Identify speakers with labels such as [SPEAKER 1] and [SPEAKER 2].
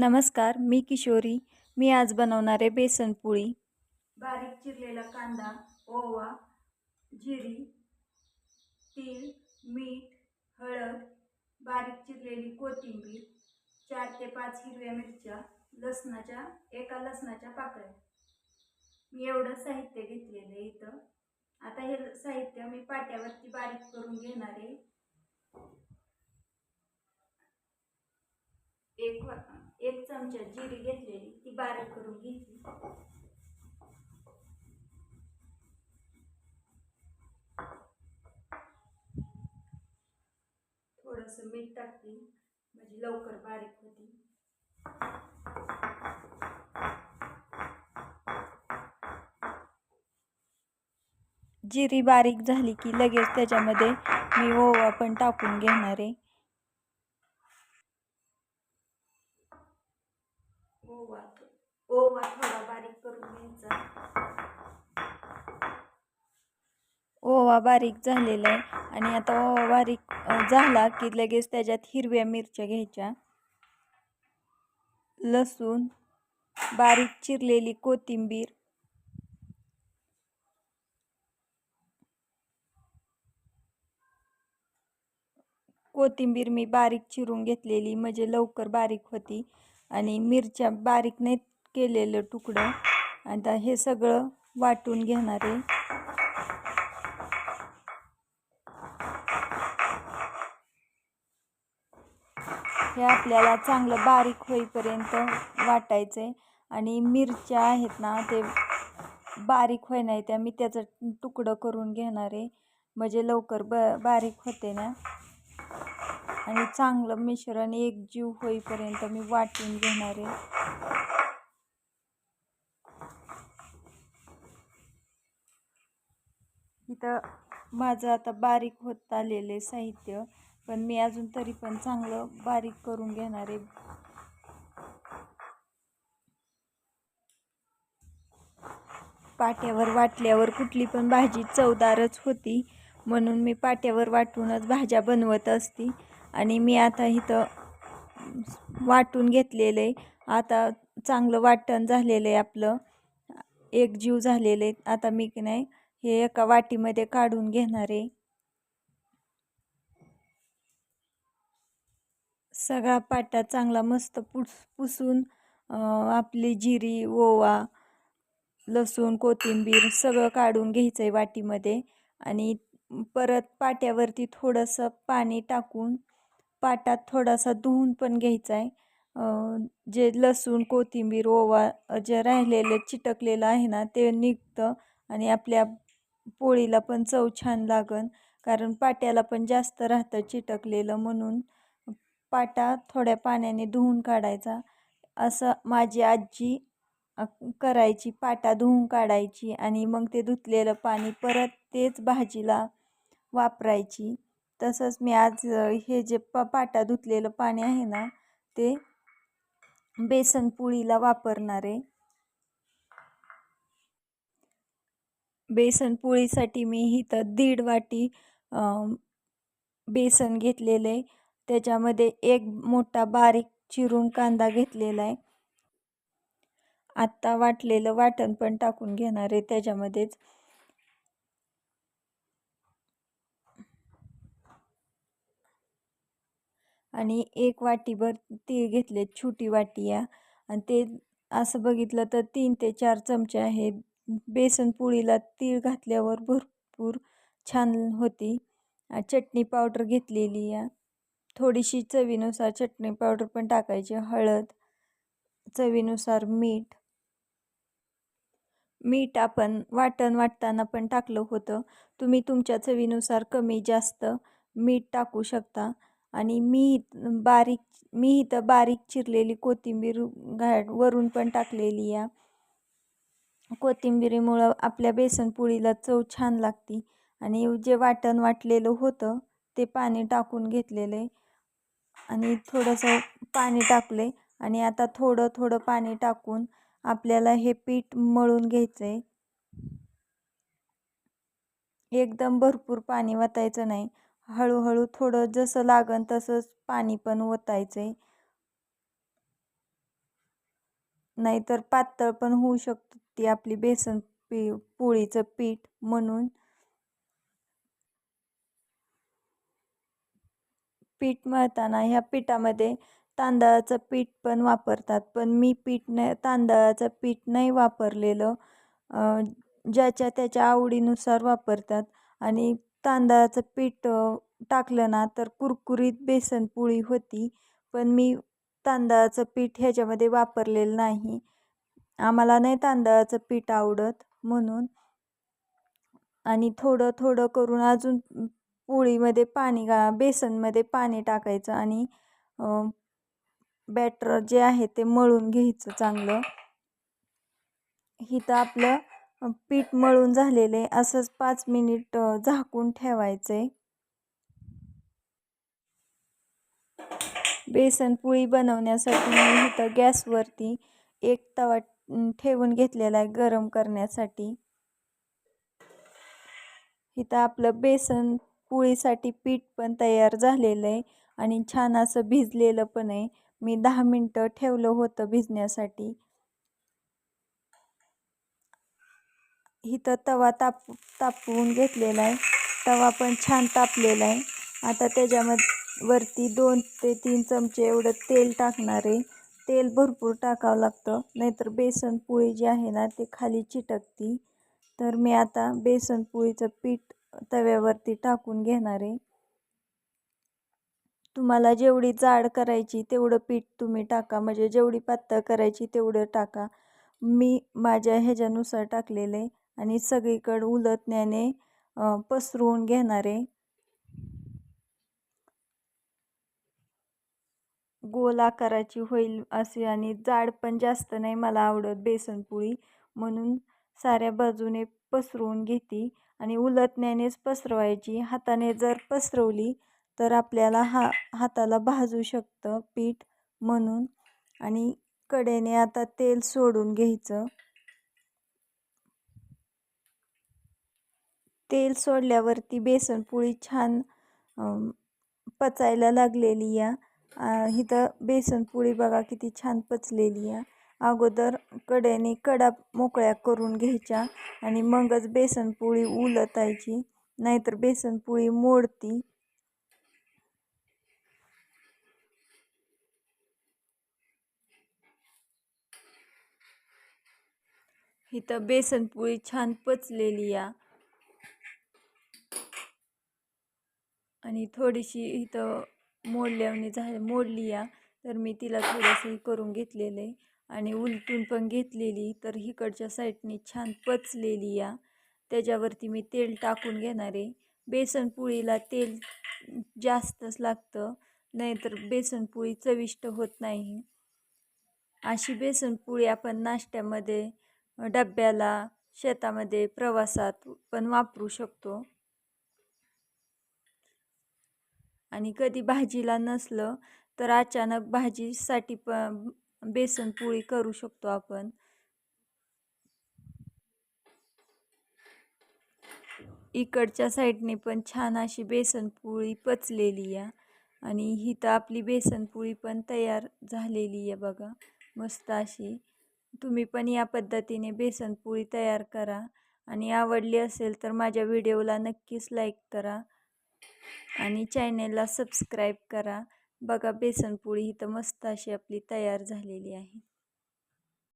[SPEAKER 1] नमस्कार मी किशोरी. मी आज बनवणार आहे बारीक चिरलेला कांदा ओवा जिरी तीळ मीठ हळद बारीक चिरलेली कोथिंबीर चार ते पाच हिरव्या मिरच्या लसणाच्या एका लसणाच्या पाकळ्या. मी एवढं साहित्य घेतलेलं आहे इथं. आता हे साहित्य मी पाट्यावरती बारीक करून घेणार आहे. एक एक चमचा जिरी घेतलेली ती बारीक करून घेतली. थोडस मीठ टाकते. म्हणजे लवकर बारीक होती. जिरी बारीक झाली की लगेच त्याच्यामध्ये मी ओवा पण टाकून घेणार आहे ओवा ओवा थोडा बारीक करून घ्यायचा. ओवा बारीक झालेला आहे. आणि आता ओवा बारीक झाला की लगेच त्याच्यात हिरव्या मिरच्या घ्यायच्या. लसूण बारीक चिरलेली कोथिंबीर. कोथिंबीर मी बारीक चिरून घेतलेली म्हणजे लवकर बारीक होती. आणि मिरच्या बारीक नाही केलेलं तुकडं. आता हे सगळं वाटून घेणार आहे. हे आपल्याला चांगलं बारीक होईपर्यंत वाटायचं आहे आणि मिरच्या आहेत ना ते बारीक होई नाही त्या मी त्याचं तुकडं करून घेणार आहे. म्हणजे लवकर ब बारीक होते ना. आणि चांगलं मिश्रण एकजीव होईपर्यंत मी वाटून घेणार आहे. इथं माझं आता बारीक होत आलेले साहित्य पण मी अजून तरी पण चांगलं बारीक करून घेणार आहे. पाट्यावर वाटल्यावर कुठली पण भाजी चवदारच होती म्हणून मी पाट्यावर वाटूनच भाज्या बनवत असती. आणि मी आता इथं वाटून घेतलेलं आहे. आता चांगलं वाटण झालेलं आहे आपलं. एकजीव झालेलं आहे. आता मी की नाही हे एका वाटीमध्ये काढून घेणार आहे. सगळा पाटा चांगला मस्त पुस पुसून आपली जिरी ओवा लसूण कोथिंबीर सगळं काढून घ्यायचं आहे वाटीमध्ये आणि परत पाट्यावरती थोडंसं पाणी टाकून पाटात थोडासा धुवून पण घ्यायचा आहे जे लसूण कोथिंबीर ओवा जे राहिलेलं चिटकलेलं आहे ना ते निघतं आणि आपल्या पोळीला पण चव छान लागन. कारण पाट्याला पण जास्त राहतं चिटकलेलं म्हणून पाटा थोड्या पाण्याने धुवून काढायचा. असं माझी आजी करायची पाटा धुवून काढायची आणि मग ते धुतलेलं पाणी परत तेच भाजीला वापरायची. तसंच मी आज हे जे प पाटा धुतलेलं पाणी आहे ना ते बेसन पोळीला वापरणार. आहे बेसन पोळीसाठी मी इथं दीड वाटी बेसन घेतलेलं आहे. त्याच्यामध्ये एक मोठा बारीक चिरून कांदा घेतलेला आहे. आत्ता वाटलेलं वाटण पण टाकून घेणार आहे त्याच्यामध्येच. आणि एक वाटीभर तीळ घेतले छोटी वाटी या. आणि ते असं बघितलं तर तीन ते चार चमचे आहेत. बेसनपोळीला तीळ घातल्यावर भरपूर छान होती. चटणी पावडर घेतलेली या. थोडीशी चवीनुसार चटणी पावडर पण टाकायची. हळद चवीनुसार मीठ. मीठ आपण वाटण वाटताना पण टाकलं होतं. तुम्ही तुमच्या चवीनुसार कमी जास्त मीठ टाकू शकता. आणि मी बारीक मी इथं बारीक चिरलेली कोथिंबीर घा वरून पण टाकलेली या. कोथिंबिरीमुळं आपल्या बेसनपोळीला चव छान लागते आणि जे वाटण वाटलेलं होतं ते पाणी टाकून घेतलेलं. आहे आणि थोडंसं पाणी टाकले आणि आता थोडं थोडं पाणी टाकून आपल्याला हे पीठ मळून घ्यायचं आहे एकदम भरपूर पाणी वतायचं नाही. हळूहळू थोडं जसं लागन तसंच पाणी पण ओतायचं आहे नाहीतर पातळ पण होऊ शकतं ती आपली बेसन पी पोळीचं पीठ म्हणून. पीठ मळताना ह्या पिठामध्ये तांदळाचं पीठ पण वापरतात पण मी पीठ नाही तांदळाचं पीठ नाही वापरलेलं. ज्याच्या त्याच्या आवडीनुसार वापरतात आणि तांदळाचं पीठ टाकलं ना तर कुरकुरीत बेसनपोळी होती पण मी तांदळाचं पीठ ह्याच्यामध्ये वापरलेलं नाही. आम्हाला नाही तांदळाचं पीठ आवडत म्हणून. आणि थोडं थोडं करून अजून पोळीमध्ये पाणी गा बेसनमध्ये पाणी टाकायचं आणि बॅटर जे आहे ते मळून घ्यायचं चांगलं. हिथं आपलं पीठ मळून झालेलं आहे. असंच पाच मिनिट झाकून ठेवायचं आहे बेसनपोळी बनवण्यासाठी मी इथं गॅसवरती एक तवा ठेवून घेतलेला आहे गरम करण्यासाठी. इथं आपलं बेसन पोळीसाठी पीठ पण तयार झालेलं आहे आणि छान असं भिजलेलं पण आहे. मी दहा मिनटं ठेवलं होतं भिजण्यासाठी. इथं तवा ताप तापवून घेतलेला आहे. तवा पण छान तापलेला आहे. आता त्याच्यामध्ये वरती दोन ते तीन चमचे एवढं तेल टाकणार आहे. तेल भरपूर टाकावं लागतं. नाहीतर बेसन पोळी जी आहे ना ते खाली चिटकती. तर मी आता बेसन पोळीचं पीठ तव्यावरती टाकून घेणार आहे. तुम्हाला जेवढी जाड करायची तेवढं पीठ तुम्ही टाका. म्हणजे जेवढी पातळ करायची तेवढं टाका. मी माझ्या ह्याच्यानुसार टाकलेलं आहे. आणि सगळीकडं उलटण्याने पसरवून घेणार आहे. गोल आकाराची होईल असे आणि जाड पण जास्त नाही मला आवडत बेसनपोळी म्हणून साऱ्या बाजूने पसरवून घेते आणि उलटण्यानेच पसरवायची. हाताने जर पसरवली तर आपल्याला हा हाताला भाजू शकतं पीठ म्हणून. आणि कडेने आता तेल सोडून घ्यायचं. तेल सोडल्यावरती बेसनपोळी छान पचायला लागलेली या. इथं बेसनपोळी बघा किती छान पचलेली आहे. अगोदर कड्याने कडा मोकळ्या करून घ्यायच्या आणि मगच बेसनपोळी उलतायची. नाहीतर बेसनपोळी मोडती. इथं बेसनपोळी छान पचलेली या आणि थोडीशी इथं मोडल्यावणी झालं मोडली या. तर मी तिला थोडंसं करून घेतलेलं आहे. आणि उलटून पण घेतलेली. तर इकडच्या साईडने छान पचलेली या. त्याच्यावरती मी तेल टाकून घेणार आहे. बेसनपोळीला तेल जास्तच लागतं. नाहीतर बेसनपोळी चविष्ट होत नाही. अशी बेसनपोळी आपण नाश्त्यामध्ये डब्याला शेतामध्ये प्रवासात पण वापरू शकतो. आणि कधी भाजीला नसलं तर अचानक भाजीसाठी पण बेसनपोळी करू शकतो आपण. इकडच्या साईडने पण छान अशी बेसनपोळी पचलेली आहे आणि ही तर आपली बेसनपोळी पण तयार झालेली आहे बघा. मस्त अशी. तुम्ही पण या पद्धतीने बेसनपोळी तयार करा. आणि आवडली असेल तर माझ्या व्हिडिओला नक्कीच लाईक करा. आणि चॅनेलला सबस्क्राईब करा. बघा बेसनपोळी ही तर मस्त अशी आपली तयार झालेली आहे.